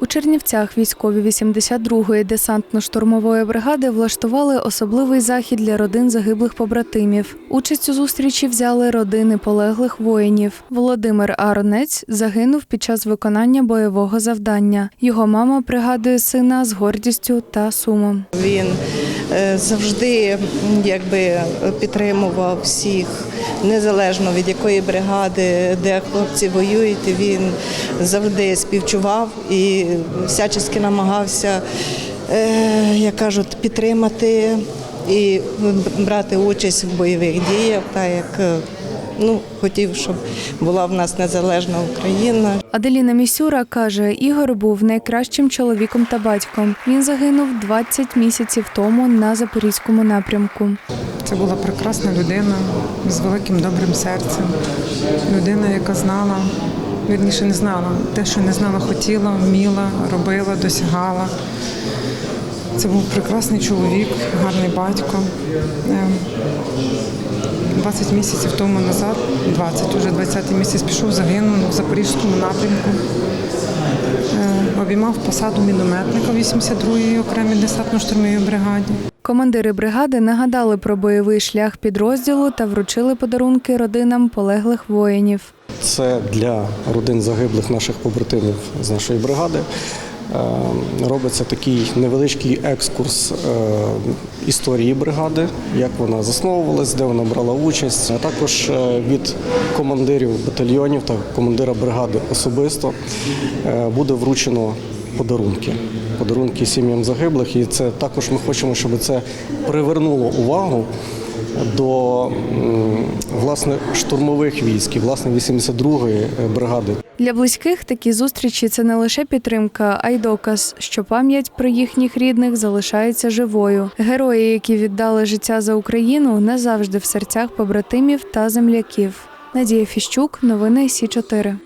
У Чернівцях військові 82-ї десантно-штурмової бригади влаштували особливий захід для родин загиблих побратимів. Участь у зустрічі взяли родини полеглих воїнів. Володимир Аронець загинув під час виконання бойового завдання. Його мама пригадує сина з гордістю та сумом. Він завжди якби підтримував всіх, незалежно від якої бригади, де хлопці воюють. Він завжди співчував і всячески намагався, е, як кажуть, підтримати і брати участь в бойових діях, так як е, ну, хотів, щоб була в нас незалежна Україна, Аделіна Місюра каже, Ігор був найкращим чоловіком та батьком. Він загинув 20 місяців тому на запорізькому напрямку. Це була прекрасна людина з великим добрим серцем. Людина, яка знала, вірніше не знала. Те, що не знала, хотіла, вміла, робила, досягала. Це був прекрасний чоловік, гарний батько. Е, 20 місяців тому назад, 20, уже 20 місяць пішов, загинув в Запорізькому напрямку. Е, Обіймав посаду мінометника 82-ї окремій десантно-штурмовій бригаді. Командири бригади нагадали про бойовий шлях підрозділу та вручили подарунки родинам полеглих воїнів. Це для родин загиблих наших побратимів з нашої бригади. Е, Робиться такий невеличкий екскурс е, історії бригади, як вона засновувалась, де вона брала участь. А також е, від командирів батальйонів та командира бригади особисто буде вручено подарунки. Подарунки сім'ям загиблих. І це також ми хочемо, щоб це привернуло увагу до власне штурмових військ, власне 82-ї бригади. Для близьких такі зустрічі це не лише підтримка, а й доказ, що пам'ять про їхніх рідних залишається живою. Герої, які віддали життя за Україну, не завжди в серцях побратимів та земляків. Надія Фіщук, новини Сі 4